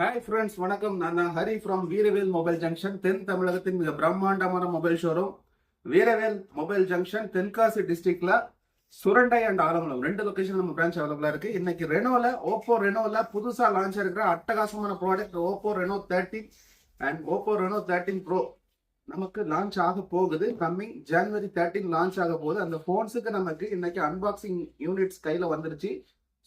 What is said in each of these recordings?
Hi friends வணக்கம். நான் தான் Hari from Veeravel mobile junction தென் தமிழகத்தின் மிக பிரம்மாண்டமான mobile showroom Veeravel mobile junction Tenkasi டிஸ்ட்ரிக்ட்ல சுரண்டை அண்ட் ஆலங்குளம். ரெண்டு லொகேஷன் நம்ம பிரான்ச் அவைலபிளா இருக்கு. இன்னைக்கு ரெனோல ஓப்போ ரெனோல புதுசா லான்ச் இருக்கிற அட்டகாசமான product Oppo Reno thirteen and Oppo Reno thirteen pro நமக்கு லான்ச் ஆக போகுது. கம்மிங் ஜனவரி தேர்ட்டின் லான்ச் ஆக போகுது. அந்த ஃபோன்ஸுக்கு நமக்கு இன்னைக்கு அன்பாக்சிங் யூனிட்ஸ் கையில வந்துருச்சு.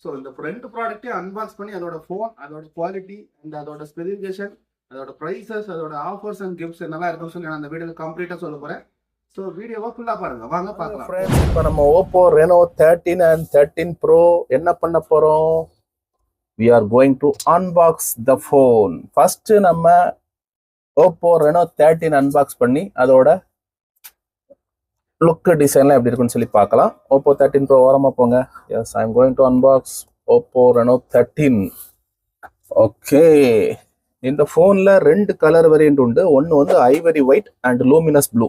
ஸோ இந்த ரெண்டு ப்ராடக்ட்டையும் அன்பாக்ஸ் பண்ணி அதோட ஃபோன் அதோட குவாலிட்டி அண்ட் அதோட ஸ்பெசிஃபிகேஷன் அதோட ப்ரைஸஸ் அதோட ஆஃபர்ஸ் அண்ட் கிஃப்ட்ஸ் என்னெல்லாம் இருக்குன்னு சொல்லி நான் அந்த வீடியோவில் கம்ப்ளீட்டாக சொல்ல போகிறேன் ஸோ வீடியோவை ஃபுல்லாக பாருங்க. வாங்க பார்க்கலாம். இப்போ நம்ம Oppo Reno thirteen and thirteen pro என்ன பண்ண போகிறோம் we are going to unbox the phone first நம்ம ஓப்போ ரெனோ தேர்ட்டீன் அன்பாக்ஸ் பண்ணி அதோட லுக் டிசைன்லாம் எப்படி இருக்குன்னு சொல்லி பார்க்கலாம். ஓப்போ தேர்ட்டின் ப்ரோ ஓரமாக போங்க. Yes I am going to unbox Oppo Reno thirteen okay இந்த ஃபோனில் ரெண்டு கலர் வேரியன்ட் உண்டு. ஒன்று வந்து ivory white and luminous blue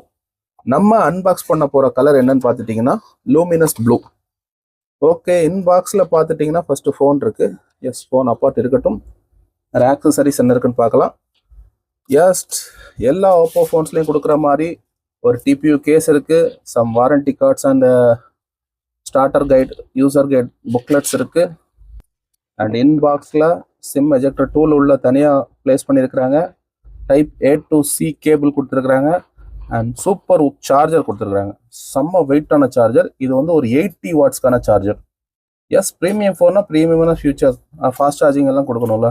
நம்ம அன்பாக்ஸ் பண்ண போகிற கலர் என்னன்னு பார்த்துட்டிங்கன்னா லூமினஸ் ப்ளூ ஓகே இன்பாக்ஸில் பார்த்துட்டிங்கன்னா ஃபஸ்ட்டு ஃபோன் இருக்குது எஸ் ஃபோன் அப்பார்ட் இருக்கட்டும். வேறு ஆக்சசரிஸ் என்ன இருக்குன்னு பார்க்கலாம். எஸ் எல்லா ஓப்போ ஃபோன்ஸ்லையும் கொடுக்குற மாதிரி ஒரு டிபியூ கேஸ் இருக்கு some warranty cards and starter guide user guide booklets இருக்கு. அண்ட் இன்பாக்ஸில் சிம் எஜெக்டர் டூல் உள்ள தனியாக ப்ளேஸ் பண்ணியிருக்கிறாங்க type A to C cable கொடுத்துருக்குறாங்க. அண்ட் சூப்பர் சார்ஜர் கொடுத்துருக்குறாங்க. செம்ம வெயிட்டான சார்ஜர் இது வந்து ஒரு எயிட்டி வாட்ஸ்க்கான சார்ஜர் எஸ் ப்ரீமியம் ஃபோன்னா ப்ரீமியமான ஃபியூச்சர் ஃபாஸ்ட் சார்ஜிங் எல்லாம் கொடுக்கணும்ல.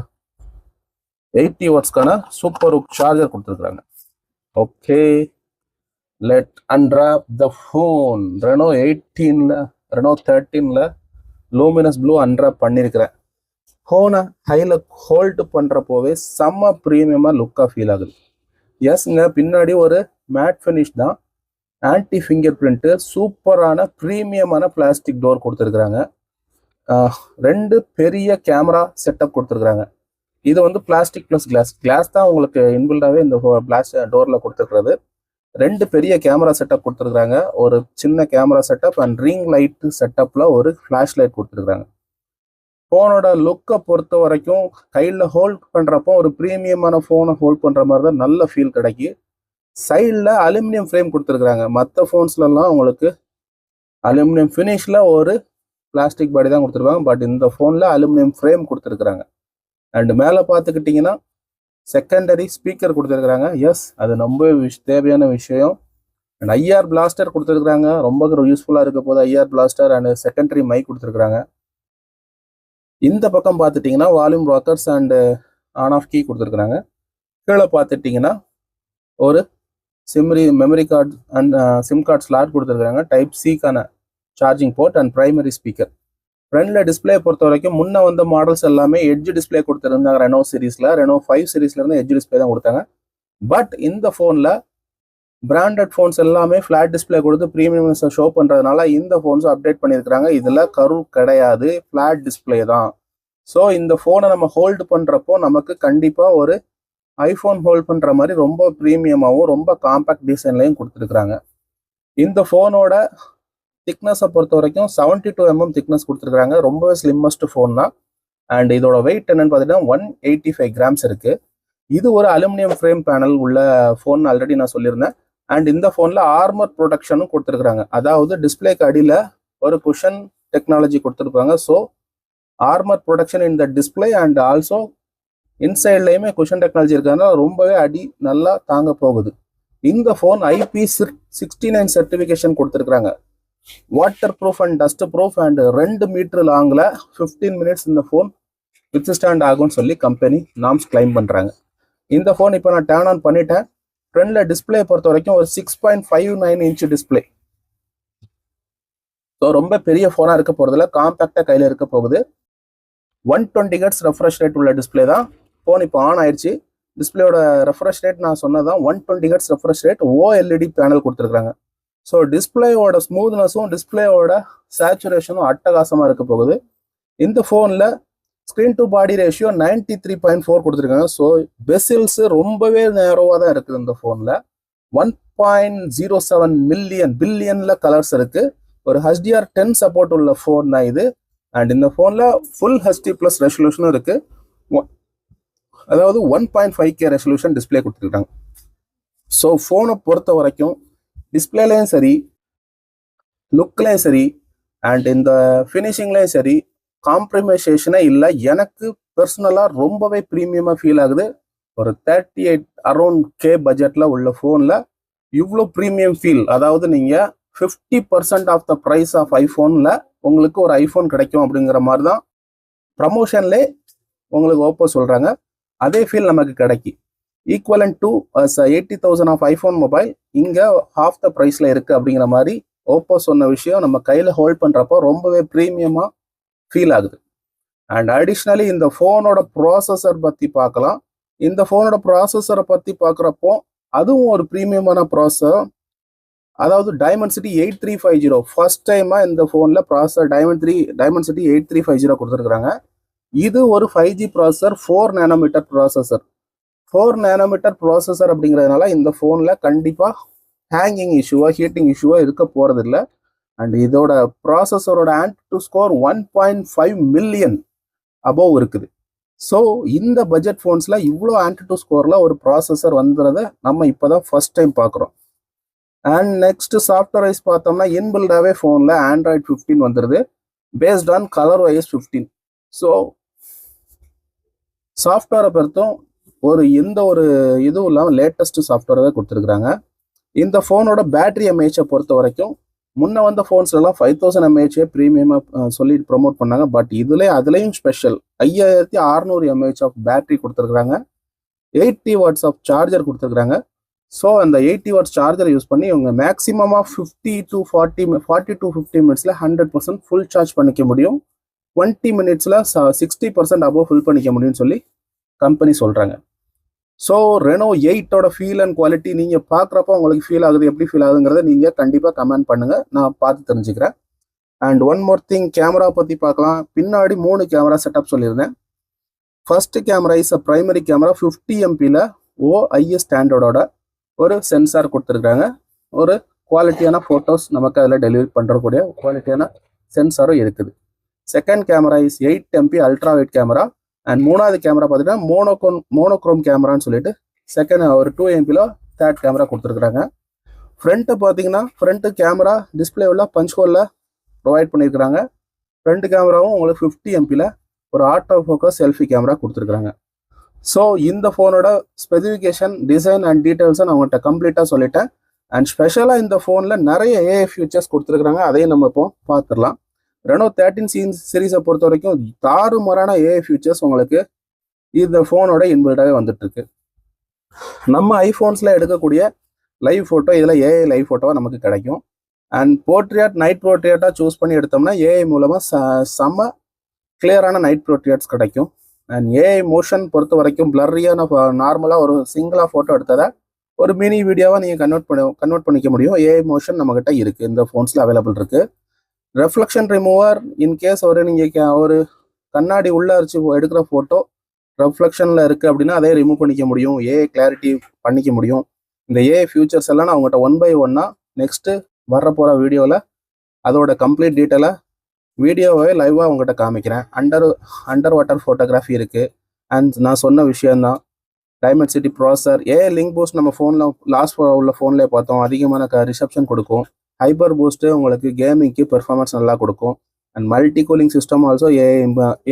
எயிட்டி வாட்ஸ்க்கான சூப்பர் சார்ஜர் கொடுத்துருக்குறாங்க. Okay let unwrap the phone Reno எயிட்டீனில் ரெனோ தேர்ட்டீனில் லூமினஸ் ப்ளூ அன்ராப் பண்ணியிருக்கிறேன் ஃபோனை ஹையில் ஹோல்டு பண்ணுறப்போவே செம்ம ப்ரீமியமாக லுக்காக ஃபீல் ஆகுது. எஸ்ங்க பின்னாடி ஒரு மேட் ஃபினிஷ் தான். ஆன்டி ஃபிங்கர் பிரிண்ட்டு சூப்பரான ப்ரீமியமான பிளாஸ்டிக் டோர் கொடுத்துருக்குறாங்க. ரெண்டு பெரிய கேமரா செட்டப் கொடுத்துருக்குறாங்க. இது வந்து பிளாஸ்டிக் ப்ளஸ் கிளாஸ் கிளாஸ் தான் உங்களுக்கு இன்பில்டாகவே இந்த கிளாஸ் டோரில் கொடுத்துருக்குறது. ரெண்டு பெரிய கேமரா செட்டப் கொடுத்துருக்குறாங்க. ஒரு சின்ன camera setup and ring light செட்டப்பில் ஒரு ஃப்ளாஷ் லைட் கொடுத்துருக்குறாங்க ஃபோனோட லுக்கை பொறுத்த வரைக்கும் கையில் ஹோல்ட் பண்ணுறப்போ ஒரு ப்ரீமியமான ஃபோனை ஹோல்ட் பண்ணுற மாதிரி தான் நல்ல ஃபீல் கிடைக்கி சைடில் அலுமினியம் ஃப்ரேம் கொடுத்துருக்குறாங்க. மற்ற ஃபோன்ஸ்லலாம் உங்களுக்கு அலுமினியம் ஃபினிஷில் ஒரு பிளாஸ்டிக் பாடி தான் கொடுத்துருக்காங்க. பட் இந்த ஃபோனில் அலுமினியம் ஃப்ரேம் கொடுத்துருக்குறாங்க. அண்ட் மேலே பார்த்துக்கிட்டிங்கன்னா செகண்டரி ஸ்பீக்கர் கொடுத்துருக்குறாங்க. எஸ் அது ரொம்ப விஷ் தேவையான விஷயம். அண்ட் ஐஆர் பிளாஸ்டர் கொடுத்துருக்குறாங்க. ரொம்ப யூஸ்ஃபுல்லாக இருக்க போது IR blaster and secondary mic கொடுத்துருக்குறாங்க. இந்த பக்கம் பார்த்துட்டிங்கன்னா volume rockers and on off key கொடுத்துருக்குறாங்க. கீழே பார்த்துட்டிங்கன்னா ஒரு Zimri memory card and SIM card slot கொடுத்துருக்குறாங்க. Type சிக்கான charging port and primary speaker ஃப்ரண்ட்ல டிஸ்பிளே பொறுத்த வரைக்கும் முன்ன வந்த மாடல்ஸ் எல்லாமே எட்ஜ் டிஸ்பிளே கொடுத்துருந்தாங்க ரெனோ சீரீஸ்ல ரெனோ ஃபைவ் சீரீஸ்ல இருந்து எட்ஜ் டிஸ்பிளே தான் கொடுத்தாங்க. பட் இந்த ஃபோனில் பிராண்டட் ஃபோன்ஸ் எல்லாமே ஃப்ளாட் டிஸ்பிளே கொடுத்து ப்ரீமியம் ஷோ பண்ணுறதுனால இந்த ஃபோன்ஸும் அப்டேட் பண்ணியிருக்கிறாங்க. இதில் கரு கிடையாது. ஃப்ளாட் டிஸ்பிளே தான். ஸோ இந்த ஃபோனை நம்ம ஹோல்டு பண்ணுறப்போ நமக்கு கண்டிப்பாக ஒரு ஐஃபோன் ஹோல்ட் பண்ணுற மாதிரி ரொம்ப ப்ரீமியமாகவும் ரொம்ப காம்பேக்ட் டிசைன்லையும் கொடுத்துருக்குறாங்க. இந்த ஃபோனோட திக்னஸை பொறுத்த வரைக்கும் செவன்டி டூ எம்எம் திக்னஸ் கொடுத்துருக்காங்க ரொம்பவே ஸ்லிம்மஸ்ட் ஃபோன் தான். அண்ட் இதோட வெயிட் என்னன்னு பார்த்தீங்கன்னா ஒன் எயிட்டி ஃபைவ் கிராம்ஸ் இருக்கு. இது ஒரு அலுமினியம் ஃப்ரேம் பேனல் உள்ள ஃபோன் ஆல்ரெடி நான் சொல்லியிருந்தேன். அண்ட் இந்த ஃபோனில் ஆர்மர் ப்ரொடக்ஷனும் கொடுத்துருக்குறாங்க. அதாவது டிஸ்பிளேக்கு அடியில் ஒரு குஷன் டெக்னாலஜி கொடுத்துருப்பாங்க so armour protection in the display and also இன்சைட்லேயுமே cushion technology இருக்கிறதுனால ரொம்பவே அடி நல்லா தாங்க போகுது. இந்த phone IP sixty nine certification கொடுத்துருக்குறாங்க. Water proof and dust proof and ரெண்டு மீட்டர் லாங்கில் ஃபிஃப்டீன் மினிட்ஸ் இந்த ஃபோன் வித் ஸ்டாண்ட் ஆகும்னு சொல்லி கம்பெனி நாம்ஸ் கிளைம் பண்ணுறாங்க இந்த ஃபோன் இப்போ நான் டேர்ன் ஆன் பண்ணிட்டேன். ஃப்ரண்டில் டிஸ்பிளே பொறுத்த வரைக்கும் ஒரு six point five nine inch display so ரொம்ப பெரிய ஃபோனாக இருக்க போகிறதுல காம்பேக்டாக கையில் இருக்க போகுது. One twenty hertz refresh rate உள்ள டிஸ்பிளே தான். ஃபோன் இப்போ ஆன் ஆயிடுச்சு டிஸ்பிளேயோட ரெஃப்ரெஷ் ரேட் நான் சொன்னதான் one twenty hertz refresh rate OLED panel கொடுத்துருக்காங்க ஸோ டிஸ்பிளேவோட ஸ்மூத்னஸும் டிஸ்பிளேவோட சேச்சுரேஷனும் அட்டகாசமாக இருக்க போகுது. இந்த ஃபோனில் screen to body ratio ninety three point four கொடுத்துருக்காங்க. ஸோ பெசில்ஸ் ரொம்பவே நேரோவாக தான் இருக்குது இந்த ஃபோனில் one point zero seven million பில்லியனில் colours இருக்குது ஒரு ஹெச்டிஆர் டென் சப்போர்ட் உள்ள ஃபோன் தான் இது. அண்ட் இந்த ஃபோனில் ஃபுல் ஹெச்டி ப்ளஸ் ரெசல்யூஷனும் இருக்குது அதாவது one point five K resolution display கொடுத்துருக்காங்க. ஸோ ஃபோனை பொறுத்த வரைக்கும் டிஸ்பிளேலையும் சரி லுக்லேயும் சரி அண்ட் இந்த ஃபினிஷிங்லேயும் சரி காம்ப்ரமைசேஷனே இல்லை. எனக்கு பர்சனலாக ரொம்பவே ப்ரீமியமாக ஃபீல் ஆகுது. ஒரு தேர்ட்டி எயிட் அரௌண்ட் கே பட்ஜெட்டில் உள்ள ஃபோனில் இவ்வளோ ப்ரீமியம் ஃபீல் அதாவது நீங்கள் fifty percent of the price of ஐஃபோனில் உங்களுக்கு ஒரு ஐஃபோன் கிடைக்கும் அப்படிங்கிற மாதிரி தான் ப்ரமோஷன்லே உங்களுக்கு ஓப்போ சொல்கிறாங்க அதே ஃபீல் நமக்கு கிடைக்கும் equivalent to eighty thousand of iPhone mobile இங்கே ஹாஃப் த ப்ரைஸில் இருக்குது அப்படிங்கிற மாதிரி ஓப்போ சொன்ன விஷயம் நம்ம கையில் ஹோல்ட் பண்ணுறப்போ ரொம்பவே ப்ரீமியமாக ஃபீல் ஆகுது. அண்ட் அடிஷ்னலி இந்த ஃபோனோட ப்ராசஸர் பற்றி பார்க்கலாம். இந்த ஃபோனோட ப்ராசஸரை பற்றி பார்க்குறப்போ அதுவும் ஒரு ப்ரீமியமான ப்ராசஸர் அதாவது Dimensity eight three five zero first டைமாக இந்த ஃபோனில் processor diamond three Dimensity eight three five zero கொடுத்துருக்குறாங்க. இது ஒரு five G processor four nanometer processor four nanometer processor அப்படிங்கிறதுனால இந்த ஃபோனில் கண்டிப்பாக ஹேங்கிங் இஷ்யூவா ஹீட்டிங் இஷ்யூவாக இருக்க போகிறதில்ல அண்ட் இதோட ப்ராசஸரோட AnTuTu score one point five million above இருக்குது. ஸோ இந்த பட்ஜெட் ஃபோன்ஸில் இவ்வளோ ஆண்ட் டு ஸ்கோரில் ஒரு ப்ராசஸர் வந்துறத நம்ம இப்போ தான் ஃபர்ஸ்ட் டைம் பார்க்குறோம் அண்ட் நெக்ஸ்ட் சாஃப்ட்வேர் வைஸ் பார்த்தோம்னா இன்பில்டாகவே ஃபோனில் ஆண்ட்ராய்ட் ஃபிஃப்டீன் வந்துடுது based on ColorOS fifteen so சாஃப்ட்வேரை பொறுத்தும் ஒரு எந்த ஒரு இதுவும் இல்லாமல் லேட்டஸ்ட் சாஃப்ட்வேராகவே கொடுத்துருக்குறாங்க. இந்த ஃபோனோட பேட்டரி எம்ஏஹெச்சை பொறுத்த வரைக்கும் முன்ன வந்த ஃபோன்ஸ்லாம் ஃபைவ் தௌசண்ட் எம்ஏஹெச்சே ப்ரீமியமாக சொல்லி ப்ரோமோட் பண்ணாங்க. பட் இதுலேயே அதுலேயும் ஸ்பெஷல் ஐயாயிரத்தி அறநூறு எம்ஏஹெச் ஆஃப் பேட்டரி கொடுத்துருக்குறாங்க. எயிட்டி வாட்ஸ் ஆஃப் சார்ஜர் கொடுத்துருக்குறாங்க. ஸோ அந்த எயிட்டி வாட்ஸ் சார்ஜர் யூஸ் பண்ணி இவங்க மேக்ஸிமமாக fifty to forty forty to fifty மினிட்ஸில் ஹண்ட்ரட் பர்சன்ட் ஃபுல் சார்ஜ் பண்ணிக்க முடியும். டுவெண்ட்டி மினிட்ஸில் சிக்ஸ்டி பர்சன்ட் அபோவ் ஃபில் பண்ணிக்க முடியும்னு சொல்லி கம்பெனி சொல்கிறாங்க ஸோ ரெனோ எயிட்டோட ஃபீல் அண்ட் குவாலிட்டி நீங்கள் பார்க்குறப்ப உங்களுக்கு ஃபீல் ஆகுது எப்படி ஃபீல் ஆகுதுங்கிறத நீங்கள் கண்டிப்பாக கமெண்ட் பண்ணுங்கள் நான் பார்த்து தெரிஞ்சுக்கிறேன். And one more thing camera பற்றி பார்க்கலாம். பின்னாடி மூணு கேமரா செட்டப் சொல்லியிருந்தேன். First camera is a primary camera fifty எம்பியில் OIS ஸ்டாண்டர்டோட ஒரு சென்சார் கொடுத்துருக்காங்க ஒரு குவாலிட்டியான ஃபோட்டோஸ் நமக்கு அதில் டெலிவரி பண்ணுறக்கூடிய குவாலிட்டியான சென்சாரும் இருக்குது. Second camera is eight MP ultra wide camera and மூணாவது கேமரா பார்த்தீங்கன்னா மோனோகோன் மோனோக்ரோம் கேமரான்னு சொல்லிட்டு செகண்ட் ஒரு டூ எம்பியில் தேர்ட் கேமரா கொடுத்துருக்குறாங்க. ஃப்ரண்ட்டு பார்த்தீங்கன்னா ஃப்ரண்ட்டு கேமரா டிஸ்பிளே உள்ள பஞ்ச் ஹோலில் ப்ரொவைட் பண்ணியிருக்கிறாங்க ஃப்ரண்ட் கேமராவும் உங்களுக்கு ஃபிஃப்டி எம்பியில் ஒரு ஆட்டோ ஃபோக்கஸ் செல்ஃபி கேமரா கொடுத்துருக்குறாங்க. ஸோ இந்த ஃபோனோட ஸ்பெசிஃபிகேஷன் டிசைன் அண்ட் டீட்டெயில்ஸை நான் உங்கள்கிட்ட கம்ப்ளீட்டாக சொல்லிட்டேன். அண்ட் ஸ்பெஷலாக இந்த ஃபோனில் நிறைய ஏஐ ஃபியூச்சர்ஸ் கொடுத்துருக்குறாங்க. அதையும் நம்ம இப்போ பார்த்துடலாம். ரெனோ தேர்ட்டின் சீன் சீரீஸை பொறுத்த வரைக்கும் தாறுமாறான ஏஐ ஃபியூச்சர்ஸ் உங்களுக்கு இந்த ஃபோனோட இன்பில்டாகவே வந்துட்டுருக்கு. நம்ம ஐஃபோன்ஸில் எடுக்கக்கூடிய லைவ் ஃபோட்டோ இதில் ஏஐ லைவ் ஃபோட்டோவாக நமக்கு கிடைக்கும். அண்ட் போர்ட்ரியாட் நைட் போர்ட்ரியாட்டாக சூஸ் பண்ணி எடுத்தோம்னா ஏஐ மூலமாக ச செம்ம கிளியரான நைட் போர்ட்ரியாட்ஸ் கிடைக்கும். அண்ட் ஏஐ மோஷன் பொறுத்த வரைக்கும் பிளர்ரியான நார்மலாக ஒரு சிங்கிளாக ஃபோட்டோ எடுத்ததை ஒரு மினி வீடியோவாக நீங்கள் கன்வெர்ட் பண்ண கன்வெர்ட் பண்ணிக்க முடியும். ஏஐ மோஷன் நம்மக்கிட்ட இருக்குது இந்த ஃபோன்ஸில் அவைலபிள் இருக்குது ரெஃப்ளெக்ஷன் ரிமூவர் இன்கேஸ் ஒரு நீங்கள் ஒரு கண்ணாடி உள்ளே அரிச்சு எடுக்கிற ஃபோட்டோ ரெஃப்ளெக்ஷனில் இருக்குது அப்படின்னா அதே ரிமூவ் பண்ணிக்க முடியும். ஏஐ கிளாரிட்டி பண்ணிக்க முடியும். இந்த ஏஐ ஃபியூச்சர்ஸ் எல்லாம் நான் உங்கள்கிட்ட ஒன் பை ஒன்னாக நெக்ஸ்ட்டு வர போகிற வீடியோவில் அதோட கம்ப்ளீட் டீட்டெயிலை வீடியோவே லைவாக உங்கள்கிட்ட காமிக்கிறேன். அண்டர் அண்டர் வாட்டர் ஃபோட்டோகிராஃபி இருக்குது அண்ட் நான் சொன்ன விஷயந்தான் டைமண்ட் சிட்டி ப்ராசர் ஏ லிங்க் பூஸ்ட் நம்ம ஃபோனில் லாஸ்ட் உள்ள ஃபோன்லேயே பார்த்தோம். அதிகமான க ரிசப்ஷன் கொடுக்கும். ஹைப்பர் பூஸ்ட்டு உங்களுக்கு கேமிங்க்கு பெர்ஃபார்மன்ஸ் நல்லா கொடுக்கும். And multi cooling system also AI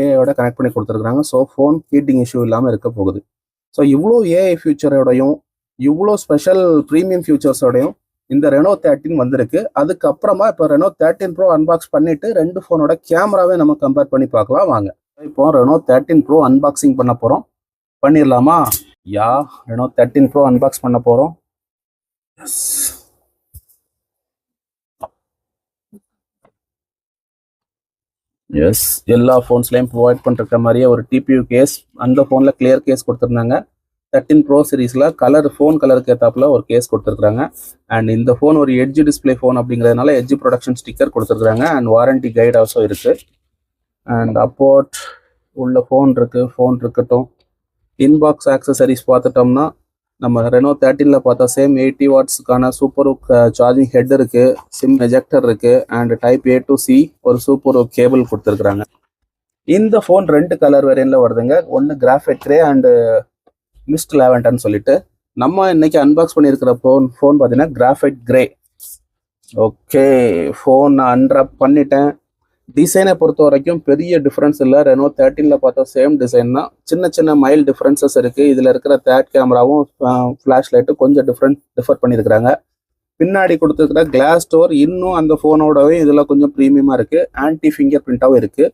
ஏஐயோட connect பண்ணி கொடுத்துருக்காங்க ஸோ ஃபோன் ஹீட்டிங் இஷ்யூ இல்லாமல் இருக்க போகுது. ஸோ இவ்வளோ ஏஐ ஃபியூச்சரோடையும் இவ்வளோ ஸ்பெஷல் ப்ரீமியம் ஃபியூச்சர்ஸோடையும் இந்த ரெனோ தேர்ட்டின் வந்திருக்கு. அதுக்கப்புறமா இப்போ ரெனோ தேர்ட்டின் ப்ரோ அன்பாக்ஸ் பண்ணிட்டு ரெண்டு ஃபோனோட கேமராவே நம்ம கம்பேர் பண்ணி பார்க்கலாம். வாங்க. இப்போ ரெனோ தேர்ட்டின் ப்ரோ அன்பாக்சிங் பண்ண போகிறோம் பண்ணிடலாமா yeah Reno thirteen pro unbox பண்ண போகிறோம் எஸ் எஸ் எல்லா ஃபோன்ஸ்லையும் ப்ரொவைட் பண்ணுற மாதிரியே ஒரு டிபியூ கேஸ் அந்த ஃபோனில் கிளியர் கேஸ் கொடுத்துருந்தாங்க. தேர்ட்டின் ப்ரோ சீரீஸில் கலர் ஃபோன் கலருக்கு ஏற்றாப்புல ஒரு கேஸ் கொடுத்துருக்குறாங்க. அண்ட் இந்த ஃபோன் ஒரு எட்ஜ் டிஸ்பிளே ஃபோன் அப்படிங்கிறதுனால எட்ஜ் ப்ரொடக்ஷன் ஸ்டிக்கர் கொடுத்துருக்காங்க அண்ட் வாரண்டி கைட் ஆல்சோ இருக்குது அண்ட் அப்போர்ட் உள்ள ஃபோன் இருக்குது ஃபோன் இருக்கட்டும். இன்பாக்ஸ் ஆக்சசரிஸ் பார்த்துட்டோம்னா நம்ம ரெனோ தேர்ட்டீனில் பார்த்தா சேம் எயிட்டி வாட்ஸுக்கான சூப்பர் சார்ஜிங் ஹெட் இருக்குது சிம் எஜெக்டர் இருக்குது and type A to C ஒரு சூப்பர் கேபிள் கொடுத்துருக்குறாங்க. இந்த ஃபோன் ரெண்டு கலர் வேரியன்ட்ல வருதுங்க. ஒன்று கிராஃபைட் கிரே அண்டு மிஸ்ட் லேவண்டர்னு சொல்லிட்டு. நம்ம இன்னைக்கு அன்பாக்ஸ் பண்ணியிருக்கிற ஃபோன் ஃபோன் பார்த்தீங்கன்னா கிராஃபைட் கிரே ஓகே ஃபோன் நான் அன்ராப் பண்ணிட்டேன். டிசைனை பொறுத்த வரைக்கும் பெரிய டிஃப்ரென்ஸ் இல்லை. ரெனோ தேர்ட்டீனில் பார்த்தா சேம் டிசைன் தான். சின்ன சின்ன மைல் டிஃப்ரென்சஸ் இருக்குது இதில் இருக்கிற தேர்ட் கேமராவும் ஃப்ளாஷ் லைட்டும் கொஞ்சம் டிஃப்ரெண்ட் டிஃபர் பண்ணியிருக்கிறாங்க. பின்னாடி கொடுத்துருக்கிற கிளாஸ் டோர் இன்னும் அந்த ஃபோனோடவே இதில் கொஞ்சம் ப்ரீமியமாக இருக்குது ஆன்டி ஃபிங்கர் பிரிண்ட்டாகவும் இருக்குது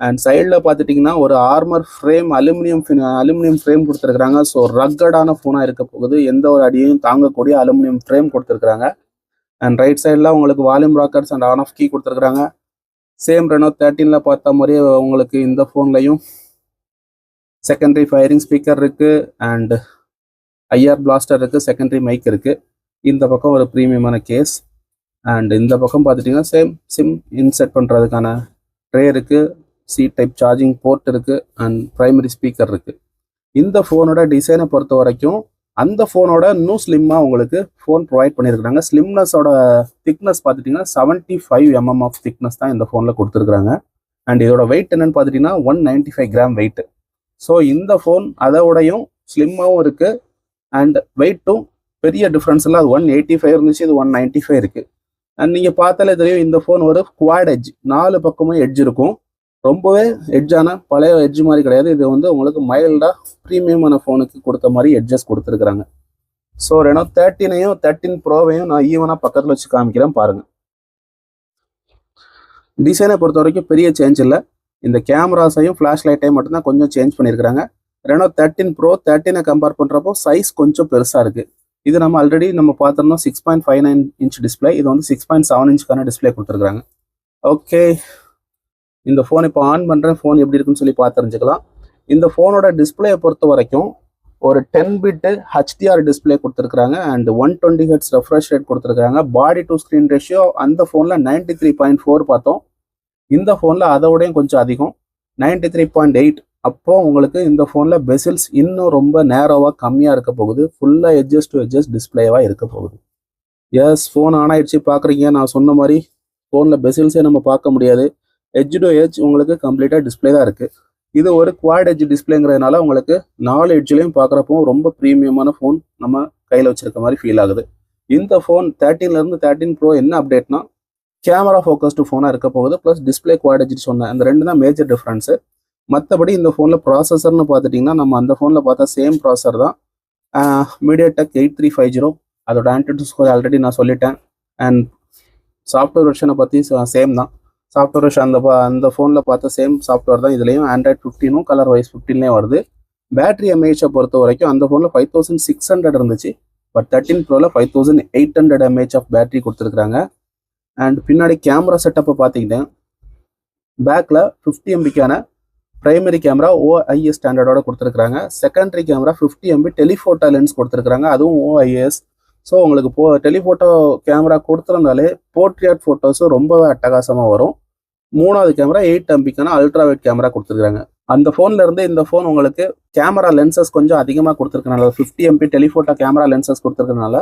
அண்ட் சைடில் பார்த்துட்டிங்கன்னா ஒரு armour frame aluminium aluminium frame கொடுத்துருக்குறாங்க. ஸோ ரக்கடான ஃபோனாக இருக்க போகுது. எந்த ஒரு அடியையும் தாங்கக்கூடிய அலுமினியம் ஃப்ரேம் கொடுத்துருக்குறாங்க. அண்ட் ரைட் சைடில் உங்களுக்கு volume rockers and on off key கொடுத்துருக்குறாங்க. சேம் ரெனோ தேர்ட்டீனில் பார்த்த மாதிரியே உங்களுக்கு இந்த ஃபோன்லையும் செகண்டரி ஃபயரிங் ஸ்பீக்கர் இருக்குது அண்ட் ஐஆர் பிளாஸ்டர் இருக்குது செகண்டரி மைக் இருக்குது இந்த பக்கம் ஒரு ப்ரீமியமான கேஸ் அண்ட் இந்த பக்கம் பார்த்துட்டிங்கன்னா சேம் சிம் இன்செர்ட் பண்ணுறதுக்கான ட்ரே இருக்குது சி டைப் சார்ஜிங் போர்ட் இருக்குது அண்ட் ப்ரைமரி ஸ்பீக்கர் இருக்குது இந்த ஃபோனோட டிசைனை பொறுத்த வரைக்கும் அந்த ஃபோனோட இன்னும் ஸ்லிம்மாக உங்களுக்கு ஃபோன் ப்ரொவைட் பண்ணியிருக்கிறாங்க. ஸ்லிம்னஸோட திக்னஸ் பார்த்துட்டிங்கன்னா seventy five MM of thickness தான் இந்த ஃபோனில் கொடுத்துருக்குறாங்க. அண்ட் இதோட வெயிட் என்னென்னு பார்த்துட்டிங்கன்னா one ninety five gram weight so இந்த ஃபோன் அதோடையும் ஸ்லிம்மாகவும் இருக்குது அண்ட் வெயிட்டும் பெரிய டிஃப்ரென்ஸ் இல்லை. அது ஒன் எயிட்டி ஃபைவ் இருந்துச்சு இது ஒன் நைன்ட்டி ஃபைவ் இருக்குது அண்ட் நீங்கள் பார்த்தாலே தெரியும் இந்த ஃபோன் ஒரு குவாட் எட்ஜ் நாலு பக்கமும் எட்ஜ் இருக்கும். ரொம்பவே எட்ஜான பழைய எட்ஜ் மாதிரி கிடையாது. இது வந்து உங்களுக்கு மைல்டாக ப்ரீமியமான ஃபோனுக்கு கொடுத்த மாதிரி எட்ஜஸ் கொடுத்துருக்குறாங்க. ஸோ ரெனோ தேர்ட்டினையும் தேர்ட்டின் ப்ரோவையும் நான் ஈவனாக பக்கத்தில் வச்சு காமிக்கிறேன் பாருங்கள் டிசைனை பொறுத்த வரைக்கும் பெரிய சேஞ்ச் இல்லை. இந்த கேமராஸையும் ஃப்ளாஷ் லைட்டையும் மட்டும்தான் கொஞ்சம் சேஞ்ச் பண்ணியிருக்கிறாங்க. ரெனோ தேர்ட்டின் ப்ரோ தேர்ட்டினை கம்பேர் பண்ணுறப்போ சைஸ் கொஞ்சம் பெருசாக இருக்குது இது நம்ம ஆல்ரெடி நம்ம பார்த்துருந்தோம் six point five nine inch display இது வந்து சிக்ஸ் பாயிண்ட் செவன் இன்ச்சுக்கான டிஸ்பிளே கொடுத்துருக்காங்க ஓகே இந்த ஃபோன் இப்போ ஆன் பண்ணுறேன் ஃபோன் எப்படி இருக்குன்னு சொல்லி பார்த்து தெரிஞ்சுக்கலாம். இந்த ஃபோனோட டிஸ்பிளேயை பொறுத்த வரைக்கும் ஒரு டென் பிட்டு ஹெச்டிஆர் டிஸ்பிளே கொடுத்துருக்காங்க and one twenty hertz refresh rate கொடுத்துருக்காங்க பாடி டு ஸ்க்ரீன் ரேஷியோ அந்த ஃபோனில் நைன்டி த்ரீ பாயிண்ட் ஃபோர் பார்த்தோம். இந்த ஃபோனில் அதோடையும் கொஞ்சம் அதிகம். நைன்டி த்ரீ பாயிண்ட் எயிட் அப்போது உங்களுக்கு இந்த ஃபோனில் பெசில்ஸ் இன்னும் ரொம்ப நேரோவாக கம்மியாக இருக்க போகுது. ஃபுல்லாக எட்ஜஸ் டு எட்ஜஸ் டிஸ்பிளேவாக இருக்க போகுது. எஸ் ஃபோன் ஆன் ஆயிடுச்சு பார்க்குறீங்க. நான் சொன்ன மாதிரி ஃபோனில் பெசில்ஸே நம்ம பார்க்க முடியாது. எட்ஜ் டு எட்ஜ் உங்களுக்கு கம்ப்ளீட்டாக டிஸ்பிளே தான் இருக்குது இது ஒரு குவாட் எட்ஜ் டிஸ்பிளேங்கிறதுனால உங்களுக்கு நாலு எட்ஜ்லையும் பார்க்குறப்போ ரொம்ப ப்ரீமியமான ஃபோன் நம்ம கையில் வச்சுருக்க மாதிரி ஃபீல் ஆகுது. இந்த ஃபோன் தேர்ட்டீன்லேருந்து தேர்ட்டின் ப்ரோ என்ன அப்டேட்னா கேமரா ஃபோக்கஸ்டு ஃபோனாக இருக்க போகுது ப்ளஸ் டிஸ்பிளே குவாட் எட்ஜ் சொன்னேன் அந்த ரெண்டு தான் மேஜர் டிஃப்ரென்ஸு மற்றபடி இந்த ஃபோனில் ப்ராசஸர்னு பார்த்துட்டிங்கன்னா நம்ம அந்த ஃபோனில் பார்த்தா சேம் ப்ராசஸர் தான். MediaTek eight three five zero அதோட ஆண்ட்ராய்டு ஸ்கோர் ஆல்ரெடி நான் சொல்லிட்டேன். அண்ட் சாஃப்ட்வேர் வெர்ஷனை பற்றி சேம் தான். சாஃப்ட்வேர் வெர்ஷன் அந்த அந்த ஃபோனில் பார்த்த சேம் சாஃப்ட்வேர் தான் இதுலேயும். ஆண்ட்ராய்ட் ஃபிஃப்டீனும் கலர் வைஸ் ஃபிஃப்டீன்லேயும் வருது. பேட்டரி எம்ஏஹெச்சை பொறுத்த வரைக்கும் அந்த ஃபோனில் ஃபைவ் தௌசண்ட் சிக்ஸ் ஹண்ட்ரட் இருந்துச்சு. But thirteen ப்ரோவில் five thousand eight hundred mAh of battery கொடுத்துருக்குறாங்க. அண்ட் பின்னாடி கேமரா செட்டப்பை பார்த்தீங்கன்னா பேக்கில் ஃபிஃப்டி எம்பிக்கான பிரைமரி கேமரா ஓஐஎஸ் ஸ்டாண்டர்டோட கொடுத்துருக்குறாங்க. Secondary camera fifty MP telephoto lens கொடுத்துருக்குறாங்க. அதுவும் ஓஐஎஸ் ஸோ உங்களுக்கு போ டெலிஃபோட்டோ கேமரா கொடுத்துருந்தாலே போர்ட்ரியாட் ஃபோட்டோஸும் ரொம்பவே அட்டகாசமாக வரும். மூணாவது கேமரா எயிட் எம்பிக்கான அல்ட்ராவேட் கேமரா கொடுத்துருக்காங்க அந்த ஃபோன்ல இருந்து இந்த ஃபோன் உங்களுக்கு கேமரா லென்சஸ் கொஞ்சம் அதிகமாக கொடுத்துருக்கனால fifty MP telephoto camera lenses கொடுத்துருக்கனால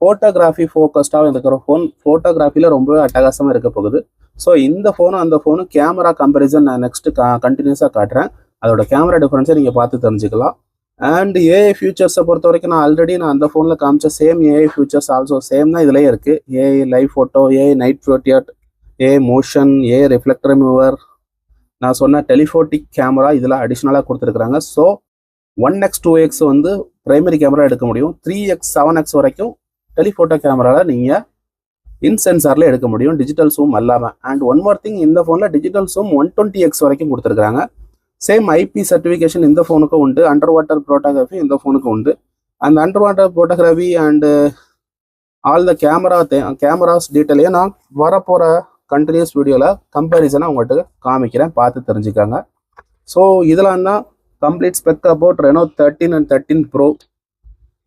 photography ஃபோக்கஸ்டாக இருக்கிற ஃபோன் ஃபோட்டோகிராஃபியில் ரொம்பவே அட்டகாசமாக இருக்க போகுது. ஸோ இந்த ஃபோனும் அந்த ஃபோனும் கேமரா கம்பேரிசன் நான் நெக்ஸ்ட்டு கண்டினியூஸாக காட்டுறேன். அதோட கேமரா டிஃப்ரென்ஸை நீங்கள் பார்த்து தெரிஞ்சுக்கலாம். அண்ட் ஏஐ ஃபியூச்சர்ஸை பொறுத்த வரைக்கும் நான் ஆல்ரெடி நான் அந்த ஃபோனில் காமிச்ச same AI features also same தான் இதுலேயே இருக்குது AI live photo AI night ஃபோட்டியட் AI motion AI reflector remover நான் சொன்ன டெலிஃபோட்டிக் கேமரா இதில் அடிஷ்னலாக கொடுத்துருக்குறாங்க. So one x two x வந்து ப்ரைமரி கேமரா எடுக்க முடியும். த்ரீ எக்ஸ் செவன் எக்ஸ் வரைக்கும் டெலிஃபோட்டோ கேமராவில் நீங்கள் இன் சென்சாரில் எடுக்க முடியும். டிஜிட்டல் ஜூம் அல்லாமல் அண்ட் ஒன் மோர் திங் இந்த ஃபோனில் digital zoom one twenty x வரைக்கும் கொடுத்துருக்காங்க சேம் ஐபி சர்டிஃபிகேஷன் இந்த ஃபோனுக்கும் உண்டு. அண்டர் வாட்டர் ஃபோட்டோகிராஃபி இந்த ஃபோனுக்கும் உண்டு. அந்த under water photography and all the camera cameras டீட்டெயிலையும் நான் வரப்போகிற கண்டினியூஸ் வீடியோவில் கம்பேரிசனாக உங்கள்கிட்ட காமிக்கிறேன். பார்த்து தெரிஞ்சுக்காங்க. ஸோ இதெல்லாம் தான் complete spec about Reno thirteen and thirteen pro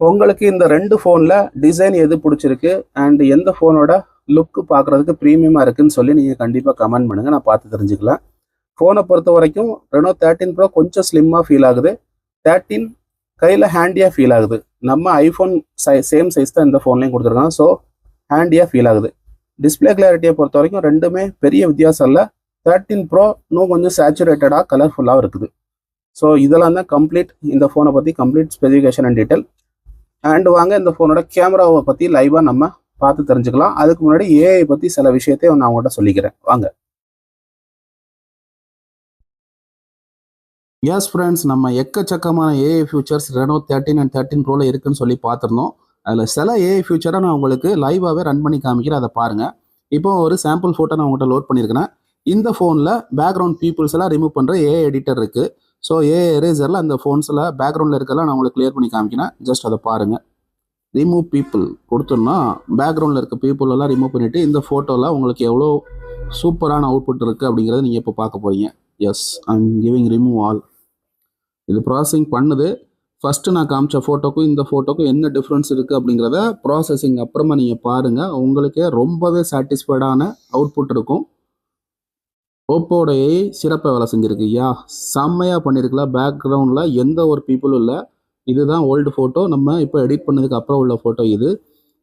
உங்களுக்கு இந்த ரெண்டு ஃபோனில் டிசைன் எது பிடிச்சிருக்கு? அண்ட் எந்த ஃபோனோட லுக்கு பார்க்குறதுக்கு ப்ரீமியமாக இருக்குதுன்னு சொல்லி நீங்கள் கண்டிப்பாக கமெண்ட் பண்ணுங்கள் நான் பார்த்து தெரிஞ்சுக்கலாம். ஃபோனை பொறுத்த வரைக்கும் ரெனோ தேர்ட்டின் ப்ரோ கொஞ்சம் ஸ்லிம்மாக ஃபீல் ஆகுது. தேர்ட்டின் கையில் ஹேண்டியாக ஃபீல் ஆகுது. நம்ம ஐஃபோன் சை சேம் சைஸ் தான் இந்த ஃபோன்லேயும் கொடுத்துருக்காங்க. ஸோ ஹேண்டியாக ஃபீல் ஆகுது. டிஸ்பிளே கிளாரிட்டியை பொறுத்த வரைக்கும் ரெண்டுமே பெரிய வித்தியாசம் இல்லை. தேர்ட்டின் ப்ரோ இன்னும் கொஞ்சம் சேச்சுரேட்டடாக கலர்ஃபுல்லாக இருக்குது. ஸோ இதெல்லாம் தான் கம்ப்ளீட் இந்த ஃபோனை பற்றி complete specification and detail and வாங்க இந்த ஃபோனோட கேமராவை பற்றி லைவாக நம்ம பார்த்து தெரிஞ்சுக்கலாம். அதுக்கு முன்னாடி ஏஐ பற்றி சில விஷயத்தையும் நான் உங்கள்கிட்ட சொல்லிக்கிறேன். வாங்க. எஸ் ஃப்ரெண்ட்ஸ் நம்ம எக்கச்சக்கமான AI features Reno thirteen and thirteen ப்ரோவில் இருக்குன்னு சொல்லி பார்த்துருந்தோம். அதில் சில ஏஐ ஃபியூச்சரை நான் உங்களுக்கு லைவாகவே ரன் பண்ணி காமிக்கிறேன். அதை பாருங்கள் இப்போ ஒரு சாம்பிள் ஃபோட்டோ நான் உங்கள்கிட்ட லோட் பண்ணியிருக்கேன் இந்த ஃபோனில் பேக்ரவுண்ட் பீப்புள்ஸ் எல்லாம் ரிமூவ் பண்ணுற ஏஐ எடிட்டர் இருக்குது ஸோ ஏ எரேசரில் அந்த ஃபோன்ஸில் பேக்ரவுண்டில் இருக்கலாம் நான் உங்களுக்கு கிளியர் பண்ணி காமிக்கிறேன். ஜஸ்ட் அதை பாருங்கள் ரிமூவ் பீப்புள் கொடுத்தோம்னா பேக்ரவுண்டில் இருக்க பீப்புள் எல்லாம் ரிமூவ் பண்ணிவிட்டு இந்த ஃபோட்டோவில் உங்களுக்கு எவ்வளோ சூப்பரான அவுட்புட் இருக்குது அப்படிங்கிறத நீங்கள் இப்போ பார்க்க போகிறீங்க yes I'm giving remove all இது ப்ராசஸிங் பண்ணுது. ஃபஸ்ட்டு நான் காமிச்ச ஃபோட்டோக்கும் இந்த ஃபோட்டோக்கும் என்ன டிஃப்ரென்ஸ் இருக்குது அப்படிங்கிறத ப்ராசஸிங் அப்புறமா நீங்கள் பாருங்கள் உங்களுக்கே ரொம்பவே சாட்டிஸ்ஃபைடான அவுட்புட் இருக்கும். ஓப்போட ஏஐ சிறப்பாக வேலை செஞ்சுருக்கு. யா செம்மையாக பண்ணியிருக்கலாம் பேக்ரவுண்டில் எந்த ஒரு பீப்புளும் இல்லை. இதுதான் ஓல்டு ஃபோட்டோ நம்ம இப்போ எடிட் பண்ணதுக்கு அப்புறம் உள்ள ஃபோட்டோ இது.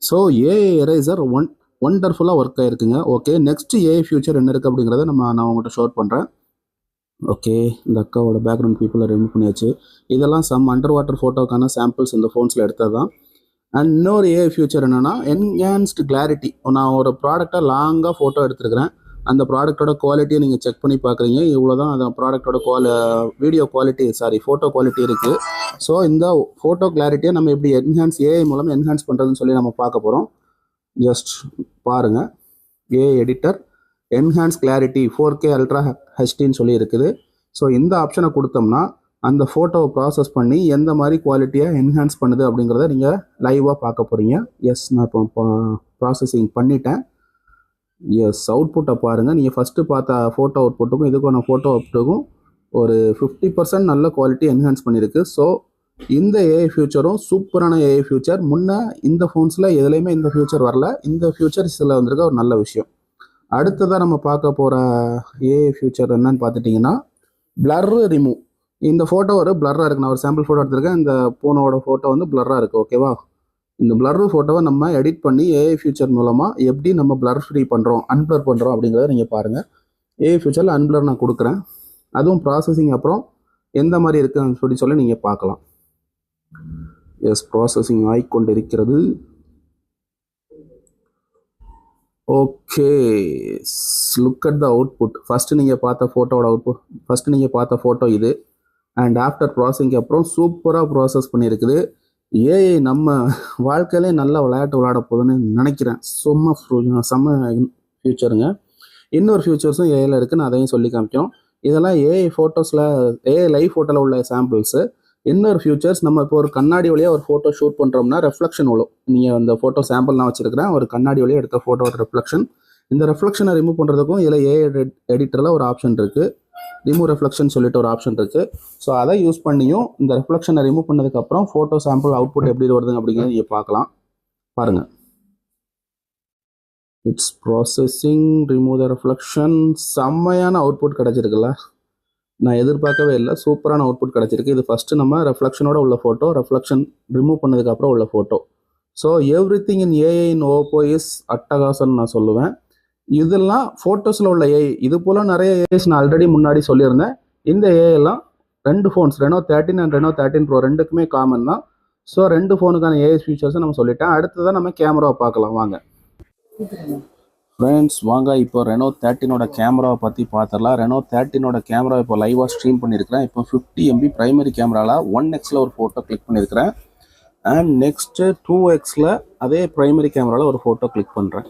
ஸோ ஏஐ எரேசர் ஒன் ஒண்டர்ஃபுல்லாக ஒர்க் ஆகிருக்குங்க ஓகே நெக்ஸ்ட் ஏஐ ஃபியூச்சர் என்ன இருக்குது அப்படிங்கிறத நம்ம நான் உங்கள்கிட்ட ஷோர் பண்ணுறேன் ஓகே இந்த அக்காவோட பேக்ரவுண்ட் பீப்புளை ரிமூவ் பண்ணியாச்சு. இதெல்லாம் சம் அண்டர் வாட்டர் ஃபோட்டோக்கான சாம்பிள்ஸ் இந்த ஃபோன்ஸில் எடுத்தது தான் அண்ட் இன்னொரு ஏஐ ஃபியூச்சர் என்னென்னா என்ஹான்ஸ்டு கிளாரிட்டி நான் ஒரு ப்ராடக்டை லாங்காக ஃபோட்டோ எடுத்துருக்கிறேன். அந்த ப்ராடக்ட்டோட குவாலிட்டியை நீங்கள் செக் பண்ணி பார்க்குறீங்க. இவ்வளோ தான் அந்த ப்ராடக்ட்டோட quality video quality sorry photo quality இருக்குது ஸோ இந்த ஃபோட்டோ கிளாரிட்டியை நம்ம எப்படி என்ஹான்ஸ் ஏஐ மூலம் என்ஹான்ஸ் பண்ணுறதுன்னு சொல்லி நம்ம பார்க்க போகிறோம் ஜஸ்ட் பாருங்கள் AI editor enhance clarity four K ultra ஹெச்டின்னு சொல்லி இருக்குது ஸோ இந்த ஆப்ஷனை கொடுத்தோம்னா அந்த ஃபோட்டோவை ப்ராசஸ் பண்ணி எந்த மாதிரி குவாலிட்டியை என்ஹான்ஸ் பண்ணுது அப்படிங்கிறத நீங்கள் லைவாக பார்க்க போகிறீங்க எஸ் நான் இப்போ ப்ராசஸிங் பண்ணிட்டேன். எஸ் அவுட்புட்டை பாருங்கள் நீங்கள் ஃபஸ்ட்டு பார்த்த ஃபோட்டோ அவுட்புட்டுக்கும் இதுக்கான ஃபோட்டோ அவுட்புட்டுக்கும் ஒரு ஃபிஃப்டி பர்சன்ட் நல்ல குவாலிட்டி என்ஹான்ஸ் பண்ணியிருக்கு. ஸோ இந்த ஏஐ ஃபியூச்சரும் சூப்பரான ஏஐ ஃபியூச்சர் முன்னே இந்த ஃபோன்ஸில் எதுலேயுமே இந்த ஃபியூச்சர் வரல. இந்த ஃபியூச்சர்ஸில் வந்திருக்க ஒரு நல்ல விஷயம். அடுத்ததாக நம்ம பார்க்க போகிற ஏஐ ஃபியூச்சர் என்னன்னு பார்த்துட்டிங்கன்னா பிளர் ரிமூவ் இந்த ஃபோட்டோ ஒரு பிளர்ராக இருக்குது நான் ஒரு சாம்பிள் ஃபோட்டோ எடுத்திருக்கேன். இந்த பூனோட ஃபோட்டோ வந்து பிளர்ராக இருக்குது ஓகேவா இந்த பிளர் ஃபோட்டோவை நம்ம எடிட் பண்ணி ஏஐ ஃபியூச்சர் மூலமாக எப்படி நம்ம பிளர் ஃப்ரீ பண்ணுறோம் அன்பிளர் பண்ணுறோம் அப்படிங்கிறத நீங்கள் பாருங்கள் ஏஐ ஃபியூச்சரில் அன்பிளர் நான் கொடுக்குறேன். அதுவும் ப்ராசஸிங் அப்புறம் எந்த மாதிரி இருக்குதுன்னு சொல்லி சொல்லி நீங்கள் பார்க்கலாம். எஸ் ப்ராசஸிங் ஆகிக்கொண்டு இருக்கிறது okay look at the output first நீங்கள் பார்த்த ஃபோட்டோவோட அவுட்புட் ஃபஸ்ட்டு நீங்கள் பார்த்த ஃபோட்டோ இது. அண்ட் ஆஃப்டர் ப்ராசஸிங் அப்புறம் சூப்பராக ப்ராசஸ் பண்ணியிருக்குது ஏஐ நம்ம வாழ்க்கையிலே நல்லா விளையாட்டு விளையாட போதுன்னு நினைக்கிறேன். சும்மா ஃப்ரு- செம்ம ஃபியூச்சருங்க இன்னொரு ஃபியூச்சர்ஸும் ஏஐயில் இருக்குது நான் அதையும் சொல்லி காமிக்கும் இதெல்லாம் ஏஐ ஃபோட்டோஸில் ஏஐ லைவ் ஃபோட்டோவில் உள்ள சாம்பிள்ஸு இன்னொரு ஃபியூச்சர்ஸ் நம்ம இப்போ ஒரு கண்ணாடி வழியாக ஒரு ஃபோட்டோ ஷூட் பண்ணுறோம்னா ரெஃப்ளெக்ஷன் விழும் நீங்கள் அந்த ஃபோட்டோ சாம்பிள் நான் வச்சுருக்கிறேன். ஒரு கண்ணாடி வழியாக எடுத்த ஃபோட்டோ ரெஃப்ளெக்ஷன் இந்த ரெஃப்ளெக்ஷனை ரிமூவ் பண்ணுறதுக்கும் இதில் ஏ எடிட்டரில் ஒரு ஆப்ஷன் இருக்குது ரிமூவ் ரெஃப்ளெக்ஷன் சொல்லிட்டு ஒரு ஆப்ஷன் இருக்குது ஸோ அதை யூஸ் பண்ணியும் இந்த ரெஃப்ளெக்ஷனை ரிமூவ் பண்ணதுக்கப்புறம் ஃபோட்டோ சாம்பிள் அவுட்புட் எப்படி வருதுங்க அப்படிங்கிறத நீங்கள் பார்க்கலாம். பாருங்கள் it's processing remove the reflection செம்மையான அவுட்புட் கிடச்சிருக்குல்ல. நான் எதிர்பார்க்கவே இல்லை. சூப்பரான அவுட்புட் கிடச்சிருக்கு. இது ஃபஸ்ட்டு நம்ம ரெஃப்ளெக்ஷனோட உள்ள ஃபோட்டோ ரெஃப்ளெக்ஷன் ரிமூவ் பண்ணதுக்கப்புறம் உள்ள photo so everything in AI in Oppo is அட்டகாசன் நான் சொல்லுவேன். இதெல்லாம் ஃபோட்டோஸில் உள்ள ஏஐ இது போல் நிறைய ஏஐஸ் நான் ஆல்ரெடி முன்னாடி சொல்லியிருந்தேன். இந்த ஏஐ எல்லாம் ரெண்டு phones Reno thirteen and Reno thirteen pro ரெண்டுக்குமே காமன் தான். ஸோ ரெண்டு ஃபோனுக்கான ஏஐ ஃபீச்சர்ஸை நம்ம சொல்லிட்டேன். அடுத்ததான் நம்ம கேமராவை பார்க்கலாம். வாங்க. ஃப்ரெண்ட்ஸ் வாங்க இப்போ ரெனோ தேர்ட்டினோட கேமராவை பற்றி பார்த்துடலாம் ரெனோ தேர்ட்டினோட கேமரா இப்போ லைவாக ஸ்ட்ரீம் பண்ணியிருக்கிறேன் இப்போ ஃபிஃப்டி எம்பி ப்ரைமரி கேமராவில் ஒன் எக்ஸில் ஒரு ஃபோட்டோ கிளிக் பண்ணியிருக்கிறேன் அண்ட் நெக்ஸ்ட்டு டூ எக்ஸில் அதே ப்ரைமரி கேமராவில் ஒரு ஃபோட்டோ கிளிக் பண்ணுறேன்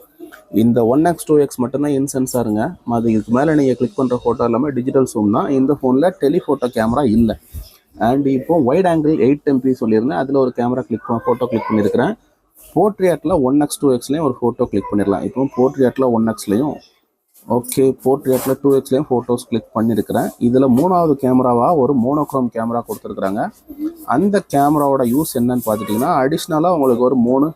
இந்த ஒன் எக்ஸ் டூ எக்ஸ் மட்டும்தான் இன் சென்சாருங்க அது இதுக்கு மேலே நீங்கள் கிளிக் பண்ணுற ஃபோட்டோ எல்லாமே டிஜிட்டல் ஜூம் தான். இந்த ஃபோனில் டெலிஃபோட்டோ கேமரா இல்லை. அண்ட் இப்போ வைட் ஆங்கிள் எயிட் எம்பி சொல்லியிருந்தேன். அதில் ஒரு கேமரா கிளிக் ஃபோட்டோ கிளிக் பண்ணியிருக்கிறேன் போர்ட்ரியாட்டில் ஒன் எக்ஸ் டூ எக்ஸ்லேயும் ஒரு ஃபோட்டோ கிளிக் பண்ணிடலாம் இப்போ போர்ட்ரியாட்டில் ஒன் எக்ஸ்லேயும் ஓகே போர்ட்ரேட்டில் டூ எக்ஸ்லேயும் ஃபோட்டோஸ் கிளிக் பண்ணியிருக்கிறேன் இதில் மூணாவது கேமராவாக ஒரு மோனோக்ரோம் கேமரா கொடுத்துருக்குறாங்க. அந்த கேமராவோட யூஸ் என்னன்னு பார்த்துட்டிங்கன்னா அடிஷ்னலாக உங்களுக்கு ஒரு மூணு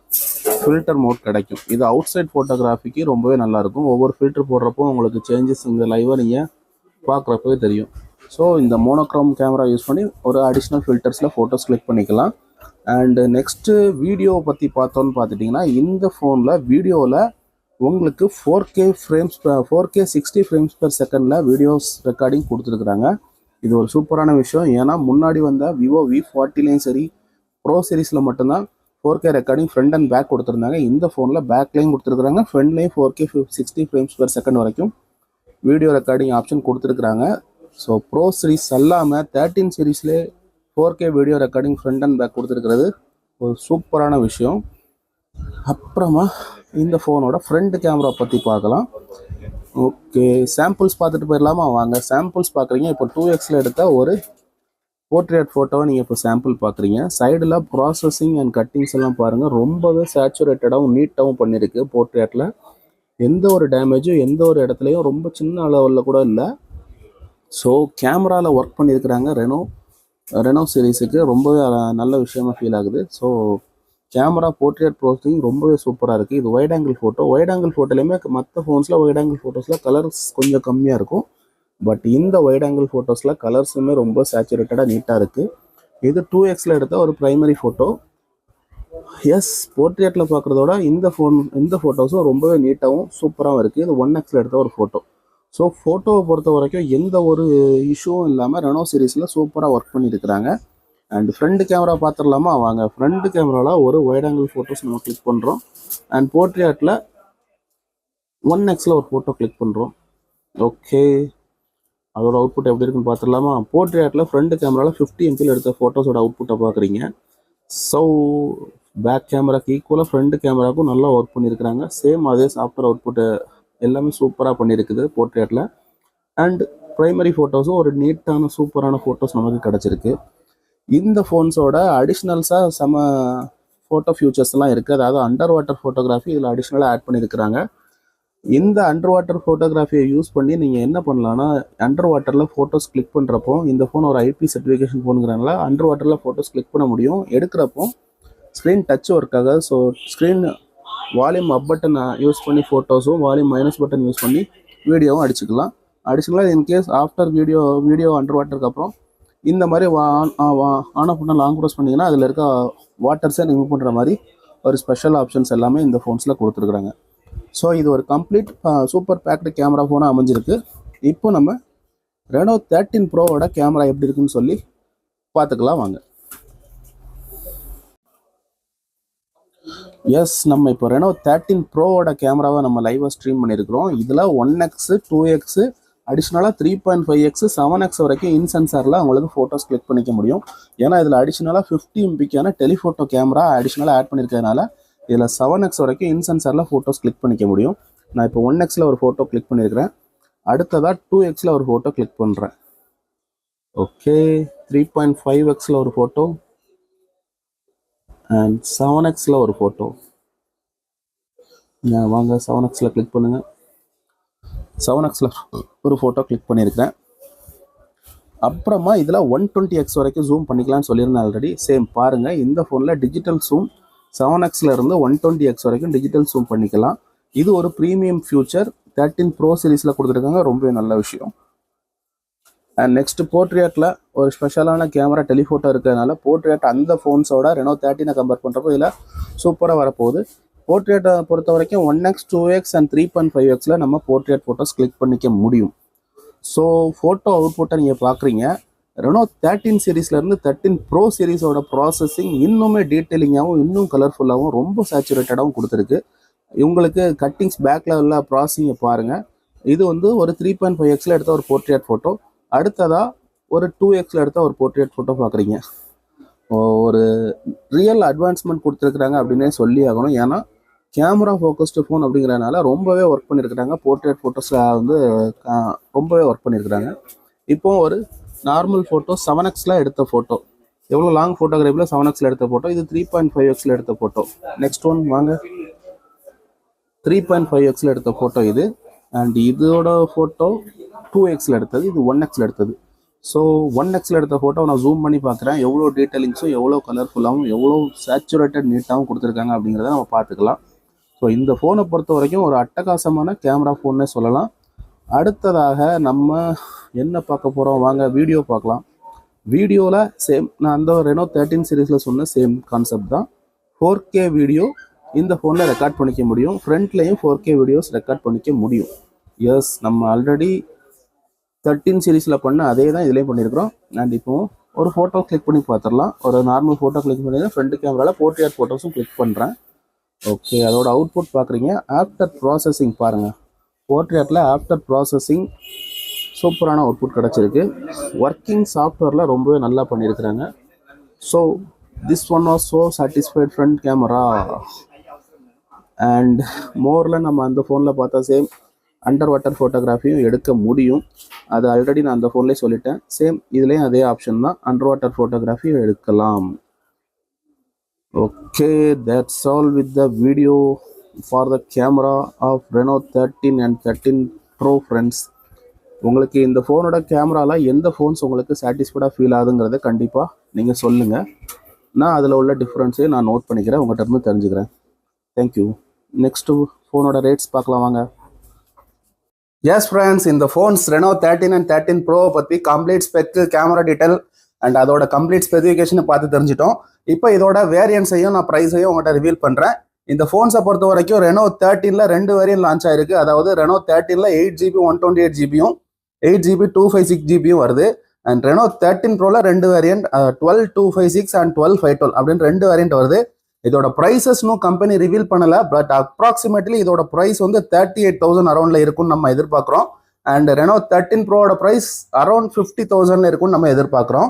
ஃபில்டர் மோட் கிடைக்கும். இது அவுட் சைட் ஃபோட்டோகிராஃபிக்கு ரொம்பவே நல்லாயிருக்கும். ஒவ்வொரு ஃபில்டர் போடுறப்போ உங்களுக்கு சேஞ்சஸ் இங்கே லைவாக நீங்கள் பார்க்குறப்பவே தெரியும். ஸோ இந்த மோனோக்ரோம் கேமரா யூஸ் பண்ணி ஒரு அடிஷ்னல் ஃபில்டர்ஸில் ஃபோட்டோஸ் கிளிக் பண்ணிக்கலாம். அண்டு நெக்ஸ்ட்டு வீடியோவை பற்றி பார்த்தோன்னு பார்த்துட்டிங்கன்னா இந்த ஃபோனில் வீடியோவில் உங்களுக்கு four K frames four K sixty frames per செகண்டில் வீடியோஸ் ரெக்கார்டிங் கொடுத்துருக்குறாங்க. இது ஒரு சூப்பரான விஷயம். ஏன்னா முன்னாடி வந்த விவோ வி ஃபார்ட்டிலையும் சரி ப்ரோ சீரீஸில் மட்டும்தான் four K recording front and back கொடுத்துருந்தாங்க. இந்த ஃபோனில் பேக்லேயும் கொடுத்துருக்குறாங்க. ஃப்ரண்ட்லேயும் four K sixty frames per second வரைக்கும் வீடியோ ரெக்கார்டிங் ஆப்ஷன் கொடுத்துருக்குறாங்க. ஸோ ப்ரோ சீரீஸ் அல்லாமல் thirteen சீரீஸ்லேயே four K video recording front and back கொடுத்துருக்கிறது. ஒரு சூப்பரான விஷயம். அப்புறமா இந்த ஃபோனோட ஃப்ரண்ட் கேமரா பற்றி பார்க்கலாம். ஓகே சாம்பிள்ஸ் பார்த்துட்டு போயிடலாமா? வாங்க சாம்பிள்ஸ் பார்க்குறீங்க. இப்போ டூ எக்ஸில் எடுத்த ஒரு போர்ட்ரேட் ஃபோட்டோவை நீங்கள் இப்போ சாம்பிள் பார்க்குறீங்க. சைடில் ப்ராசஸிங் அண்ட் கட்டிங்ஸ் எல்லாம் பாருங்கள் ரொம்பவே சேச்சுரேட்டடாகவும் நீட்டாகவும் பண்ணியிருக்கு போர்ட்ரேட்டில் எந்த ஒரு டேமேஜும் எந்த ஒரு இடத்துலையும் ரொம்ப சின்ன அளவில் கூட இல்லை. ஸோ கேமராவில் ஒர்க் பண்ணியிருக்கிறாங்க ரெனோ ரெனோ சீரீஸுக்கு ரொம்பவே நல்ல விஷயமா ஃபீல் ஆகுது. ஸோ கேமரா போர்ட்ரேட் ப்ரோசிங் ரொம்பவே சூப்பராக இருக்குது இது wide angle photo wide angle ஃபோட்டோலையுமே மற்ற ஃபோன்ஸில் ஒயிட் ஆங்கிள் ஃபோட்டோஸில் கலர்ஸ் கொஞ்சம் கம்மியாக இருக்கும். பட் இந்த ஒயிட் ஆங்கிள் ஃபோட்டோஸில் கலர்ஸுமே ரொம்ப சேச்சுரேட்டடாக நீட்டாக இருக்குது இது டூ எக்ஸில் எடுத்த ஒரு ப்ரைமரி ஃபோட்டோ எஸ் போர்ட்ரேட்டில் பார்க்குறதோட இந்த ஃபோன் இந்த ஃபோட்டோஸும் ரொம்பவே நீட்டாகவும் சூப்பராகவும் இருக்குது இது ஒன் எக்ஸில் எடுத்த ஒரு ஃபோட்டோ ஸோ ஃபோட்டோவை பொறுத்த வரைக்கும் எந்த ஒரு இஷ்யூவும் இல்லாமல் ரெனோ சீரீஸில் சூப்பராக ஒர்க் பண்ணியிருக்கிறாங்க அண்ட் ஃப்ரண்ட் கேமரா பார்த்துடலாமா? வாங்க. ஃப்ரண்ட் கேமராவில் ஒரு வைட் ஆங்கிள் ஃபோட்டோஸ் நம்ம கிளிக் பண்ணுறோம் அண்ட் போர்ட்ரியாட்டில் ஒன் எக்ஸில் ஒரு ஃபோட்டோ கிளிக் பண்ணுறோம் ஓகே அதோட அவுட்புட் எப்படி இருக்குன்னு பார்த்துடலாமா? போர்ட்ரேட்டில் ஃப்ரண்ட் கேமராவில் ஃபிஃப்டி எம்பியில் எடுத்த ஃபோட்டோஸோட அவுட்புட்டை பார்க்குறீங்க. ஸோ பேக் கேமராக்கு ஈக்குவலாக ஃப்ரண்ட் கேமராவுக்கும் நல்லா ஒர்க் பண்ணியிருக்கிறாங்க சேம் அதே சாஃப்ட்வேர் அவுட்புட்டை எல்லாமே சூப்பராக பண்ணியிருக்குது போர்ட்ரேட்டில் அண்ட் ப்ரைமரி ஃபோட்டோஸும் ஒரு நீட்டான சூப்பரான ஃபோட்டோஸ் நமக்கு கிடச்சிருக்கு. இந்த ஃபோன்ஸோட அடிஷ்னல்ஸாக செம ஃபோட்டோ ஃபியூச்சர்ஸ்லாம் இருக்குது அதாவது அண்டர் வாட்டர் ஃபோட்டோகிராஃபி இதில் அடிஷ்னலாக ஆட் பண்ணியிருக்கிறாங்க இந்த அண்டர் வாட்டர் ஃபோட்டோகிராஃபியை யூஸ் பண்ணி நீங்கள் என்ன பண்ணலான்னா அண்டர் வாட்டரில் ஃபோட்டோஸ் கிளிக் பண்ணுறப்போ இந்த ஃபோன் ஒரு ஐபி சர்டிஃபிகேஷன் ஃபோனுங்கிறனால அண்டர் வாட்டரில் ஃபோட்டோஸ் கிளிக் பண்ண முடியும். எடுக்கிறப்போ ஸ்க்ரீன் டச் ஒர்க் ஆகாது ஸோ ஸ்க்ரீன் வால்யூம் அப் பட்டனை யூஸ் பண்ணி ஃபோட்டோஸும் வால்யூம் மைனஸ் பட்டன் யூஸ் பண்ணி வீடியோவும் அடிச்சுக்கலாம். அடிச்சுக்கலாம் in case after video video under வாட்டருக்கு அப்புறம் இந்த மாதிரி ஆன் ஆன் ஆஃப் பண்ண லாங் க்ரோஸ் பண்ணிங்கன்னா அதில் இருக்க வாட்டர்ஸை ரிமூவ் பண்ணுற மாதிரி ஒரு ஸ்பெஷல் ஆப்ஷன்ஸ் எல்லாமே இந்த ஃபோன்ஸில் கொடுத்துருக்குறாங்க. ஸோ இது ஒரு கம்ப்ளீட் சூப்பர் பேக்டு கேமரா ஃபோனாக அமைஞ்சிருக்கு. இப்போ நம்ம ரெனோ தேர்ட்டின் ப்ரோவோட கேமரா எப்படி இருக்குன்னு சொல்லி பார்த்துக்கலாம் வாங்க. எஸ் நம்ம இப்போ ரெனோ தேர்ட்டின் ப்ரோவோட கேமராவை நம்ம லைவாக ஸ்ட்ரீம் பண்ணியிருக்கிறோம் இதில் ஒன் எக்ஸு டூ எக்ஸு அடிஷ்னலாக three point five x seven x வரைக்கும் இன் சென்சாரில் உங்களுக்கு ஃபோட்டோஸ் கிளிக் பண்ணிக்க முடியும். ஏன்னா இதில் அடிஷ்னலாக ஃபிஃப்டி எம்பிக்கான டெலிஃபோட்டோ கேமரா அடிஷ்னலாக ஆட் பண்ணியிருக்கிறதுனால இதில் செவன் எக்ஸ் வரைக்கும் இன் சென்சாரில் ஃபோட்டோஸ் கிளிக் பண்ணிக்க முடியும். நான் இப்போ ஒன் எக்ஸில் ஒரு ஃபோட்டோ கிளிக் பண்ணியிருக்கிறேன் அடுத்ததாக டூ எக்ஸில் ஒரு ஃபோட்டோ கிளிக் பண்ணுறேன் ஓகே த்ரீ பாயிண்ட் ஃபைவ் எக்ஸில் ஒரு ஃபோட்டோ அண்ட் செவன் எக்ஸில் ஒரு ஃபோட்டோ வாங்க செவன் எக்ஸில் கிளிக் பண்ணுங்கள் செவன் எக்ஸில் ஒரு ஃபோட்டோ கிளிக் பண்ணியிருக்கிறேன். அப்புறமா இதில் ஒன் டுவெண்ட்டி எக்ஸ் வரைக்கும் ஜூம் பண்ணிக்கலாம்னு சொல்லியிருந்தேன் ஆல்ரெடி சேம் பாருங்கள் இந்த ஃபோனில் டிஜிட்டல் ஜூம் செவன் எக்ஸில் இருந்து ஒன் டுவெண்ட்டி எக்ஸ் வரைக்கும் டிஜிட்டல் ஜூம் பண்ணிக்கலாம். இது ஒரு ப்ரீமியம் ஃபியூச்சர் தேர்ட்டின் ப்ரோ சீரீஸில் கொடுத்துருக்காங்க ரொம்ப நல்ல விஷயம். அண்ட் நெக்ஸ்ட் போர்ட்ரேட்டில் ஒரு ஸ்பெஷலான கேமரா டெலிஃபோட்டோ இருக்கிறதுனால போர்ட்ரேட் அந்த ஃபோன்ஸோட ரெனோ தேர்ட்டினை கம்பேர் பண்ணுறப்போ இதில் சூப்பராக வரப்போகுது. போர்ட்ரேட்டை பொறுத்த வரைக்கும் one x two x and three point five எக்ஸில் நம்ம போர்ட்ரேட் ஃபோட்டோஸ் கிளிக் பண்ணிக்க முடியும். ஸோ ஃபோட்டோ அவுட்புட்டை நீங்கள் பார்க்குறீங்க. ரெனோ தேர்ட்டின் சீரீஸ்லேருந்து தேர்ட்டின் ப்ரோ சீரீஸோட ப்ராசஸிங் இன்னுமே டீட்டெயிலிங்காகவும் இன்னும் கலர்ஃபுல்லாகவும் ரொம்ப சேச்சுரேட்டடாகவும் கொடுத்துருக்கு. இவங்களுக்கு கட்டிங்ஸ் பேக்கில் உள்ள ப்ராசஸிங்கை பாருங்கள் இது வந்து ஒரு த்ரீ பாயிண்ட் ஃபைவ் எக்ஸில் எடுத்த ஒரு போர்ட்ரேட் ஃபோட்டோ அடுத்ததாக ஒரு டூ எக்ஸில் எடுத்தால் ஒரு போர்ட்ரேட் ஃபோட்டோ பார்க்குறீங்க. ஒரு ரியல் அட்வான்ஸ்மெண்ட் கொடுத்துருக்குறாங்க அப்படின்னே சொல்லி ஆகணும். ஏன்னா கேமரா ஃபோக்கஸ்டு ஃபோன் அப்படிங்கிறனால ரொம்பவே ஒர்க் பண்ணியிருக்கிறாங்க. போர்ட்ரேட் ஃபோட்டோஸில் வந்து ரொம்பவே ஒர்க் பண்ணியிருக்கிறாங்க. இப்போ ஒரு நார்மல் ஃபோட்டோ செவன் எக்ஸில் எடுத்த ஃபோட்டோ எவ்வளோ லாங் ஃபோட்டோகிராஃபியில் செவன் எக்ஸில் எடுத்த ஃபோட்டோ இது த்ரீ பாயிண்ட் ஃபைவ் எக்ஸில் எடுத்த ஃபோட்டோ நெக்ஸ்ட் ஒன் வாங்க. த்ரீ பாயிண்ட் ஃபைவ் எக்ஸில் எடுத்த ஃபோட்டோ இது. அண்ட் இதோட ஃபோட்டோ டூ எக்ஸில் எடுத்தது இது ஒன் எக்ஸில் எடுத்தது. ஸோ ஒன் எக்ஸில் எடுத்த ஃபோட்டோ நான் ஜூம் பண்ணி பார்க்குறேன். எவ்வளோ டீட்டெயிலிங்ஸும் எவ்வளோ கலர்ஃபுல்லாகவும் எவ்வளோ சேச்சுரேட்டட் நீட்டாகவும் கொடுத்துருக்காங்க அப்படிங்கிறத நம்ம பார்த்துக்கலாம். ஸோ இந்த ஃபோனை பொறுத்த வரைக்கும் ஒரு அட்டகாசமான கேமரா ஃபோன்னே சொல்லலாம். அடுத்ததாக நம்ம என்ன பார்க்க போகிறோம் வாங்க வீடியோ பார்க்கலாம். வீடியோவில் சேம் நான் அந்த ரெனோ தேர்ட்டின் சீரீஸில் சொன்ன சேம் கான்செப்ட் தான். ஃபோர் கே வீடியோ இந்த ஃபோனில் ரெக்கார்ட் பண்ணிக்க முடியும். ஃப்ரண்ட்லேயும் ஃபோர் கே வீடியோஸ் ரெக்கார்ட் பண்ணிக்க முடியும். எஸ் நம்ம ஆல்ரெடி தேர்ட்டின் சீரீஸில் பண்ண அதே தான் இதுலேயும் பண்ணியிருக்கிறோம். அண்ட் இப்போ ஒரு ஃபோட்டோ கிளிக் பண்ணி பார்த்துடலாம். ஒரு நார்மல் ஃபோட்டோ கிளிக் பண்ணி ஃப்ரண்ட் கேமராவில் போர்ட்ரேட் ஃபோட்டோஸும் கிளிக் பண்ணுறேன் ஓகே அதோட அவுட்புட் பார்க்குறீங்க. ஆஃப்டர் ப்ராசஸிங் பாருங்கள் போர்ட்ரேட்டில் ஆஃப்டர் ப்ராசஸிங் சூப்பரான அவுட்புட் கிடச்சிருக்கு. ஒர்க்கிங் சாஃப்ட்வேரில் ரொம்பவே நல்லா பண்ணியிருக்கிறாங்க. So this one are so satisfied front camera and மோரில் நம்ம அந்த ஃபோனில் பார்த்தா சேம் அண்டர் வாட்டர் ஃபோட்டோகிராஃபியும் எடுக்க முடியும். அது ஆல்ரெடி நான் அந்த ஃபோன்லேயே சொல்லிட்டேன். சேம் இதுலேயும் அதே ஆப்ஷன் தான். அண்டர் வாட்டர் ஃபோட்டோகிராஃபியும் எடுக்கலாம். Okay that's all with the video for the camera of Reno thirteen and thirteen pro friends உங்களுக்கு இந்த ஃபோனோட கேமராவில் எந்த ஃபோன்ஸ் உங்களுக்கு சாட்டிஸ்ஃபைடாக ஃபீல் ஆகுதுங்கிறத கண்டிப்பாக நீங்கள் சொல்லுங்கள் நான் அதில் உள்ள டிஃப்ரென்ஸையும் நான் நோட் பண்ணிக்கிறேன். உங்கள்கிட்ட இருந்து தெரிஞ்சுக்கிறேன். தேங்க்யூ நெக்ஸ்ட்டு ஃபோனோட ரேட்ஸ் பார்க்கலாம் வாங்க. எஸ் ஃப்ரெண்ட்ஸ் இந்த phones Reno thirteen and thirteen ப்ரோவை பற்றி complete spec camera detail and அதோட கம்ப்ளீட் ஸ்பெசிஃபிகேஷனை பார்த்து தெரிஞ்சிட்டோம். இப்போ இதோட வேரியன்ஸையும் நான் ப்ரைஸையும் உங்கள்கிட்ட ரிவீல் பண்ணுறேன் இந்த ஃபோன்ஸை பொறுத்த வரைக்கும் ரெனோ தேர்ட்டீனில் ரெண்டு வேரியன்ட் லான்ச் ஆயிருக்கு. அதாவது Reno தேர்ட்டினில் eight GB one twenty eight ஜிபியும் eight GB two five six ஜிபியும் வருது. அண்ட் ரெனோ தேர்ட்டின் ப்ரோவில் ரெண்டு variant twelve two five six and twelve five twelve அப்படின்னு ரெண்டு வேரியன்ட் வருது. இதோட ப்ரைஸஸ்னும் கம்பெனி ரிவீல் பண்ணல பட் அப்ராக்சிமேட்லி இதோட ப்ரைஸ் வந்து தேர்ட்டி எயிட் தௌசண்ட் அரௌண்டில் இருக்கும்னு நம்ம எதிர்பார்க்குறோம். அண்ட் ரெனோ தேர்ட்டின் ப்ரோவோட ப்ரைஸ் அரௌண்ட் ஃபிஃப்டி தௌசண்ட்ல இருக்கும்னு நம்ம எதிர்பார்க்குறோம்.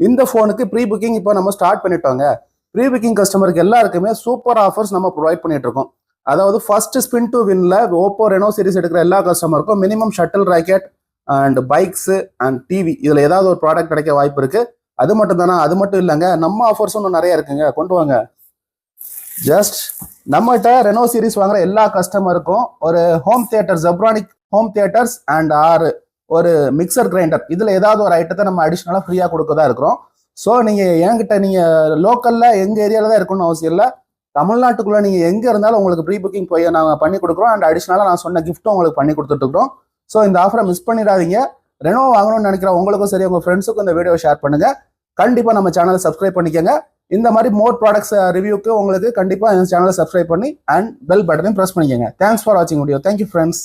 இந்த ஃபோனுக்கு ப்ரீ புக்கிங் இப்போ நம்ம ஸ்டார்ட் பண்ணிட்டோங்க. ப்ரீ புக்கிங் கஸ்டமருக்கு எல்லாருக்குமே சூப்பர் ஆஃபர்ஸ் நம்ம ப்ரொவைட் பண்ணிட்டு இருக்கோம். அதாவது ஃபர்ஸ்ட் ஸ்பின் டு வின்ல ஓப்போ ரெனோ சீரிஸ் எடுக்கிற எல்லா கஸ்டமருக்கும் minimum shuttle racket and bikes and TV இதில் ஏதாவது ஒரு ப்ராடக்ட் கிடைக்க வாய்ப்பு இருக்கு. அது மட்டும் தானே? அது மட்டும் இல்லைங்க. நம்ம ஆஃபர்ஸும் இன்னும் நிறைய இருக்குங்க. கொண்டு வாங்க. ஜஸ்ட் நம்மகிட்ட ரெனோ சீரிஸ் வாங்குற எல்லா கஸ்டமருக்கும் ஒரு home theater Zebronics home theaters and ஆறு ஒரு மிக்சர் கிரைண்டர் இதில் ஏதாவது ஒரு ஐட்டத்தை நம்ம அடிஷ்னலாக ஃப்ரீயாக கொடுக்க தான் இருக்கிறோம். ஸோ நீங்கள் என்கிட்ட நீங்கள் லோக்கலில் எங்கள் ஏரியாவில் தான் இருக்கணும்னு அவசியம் இல்லை. தமிழ்நாட்டுக்குள்ளே நீங்கள் எங்கே இருந்தாலும் உங்களுக்கு ப்ரீ புக்கிங் போய் நாங்கள் பண்ணி கொடுக்குறோம். அண்ட் அடிஷ்னலாக நான் சொன்ன கிஃப்ட்டும் உங்களுக்கு பண்ணி கொடுத்துட்ருக்குறோம் ஸோ இந்த ஆஃபரை மிஸ் பண்ணிடாதீங்க. ரெனோ வாங்கணும்னு நினைக்கிற உங்களுக்கும் சரி உங்கள் ஃப்ரெண்ட்ஸுக்கும் இந்த வீடியோ ஷேர் பண்ணுங்கள் கண்டிப்பாக நம்ம சேனலை சப்ஸ்கிரைப் பண்ணிக்கோங்க. இந்த மாதிரி மோர் ப்ராடக்ட்ஸ் ரிவ்யூக்கு உங்களுக்கு கண்டிப்பாக இந்த சேனலை சப்ஸ்கிரைப் பண்ணி அண்ட் பெல் பட்டனையும் ப்ரெஸ் பண்ணிக்கோங்க. தேங்க்ஸ் ஃபார் வாட்சிங் வீடியோ தேங்க்யூ ஃப்ரெண்ட்ஸ்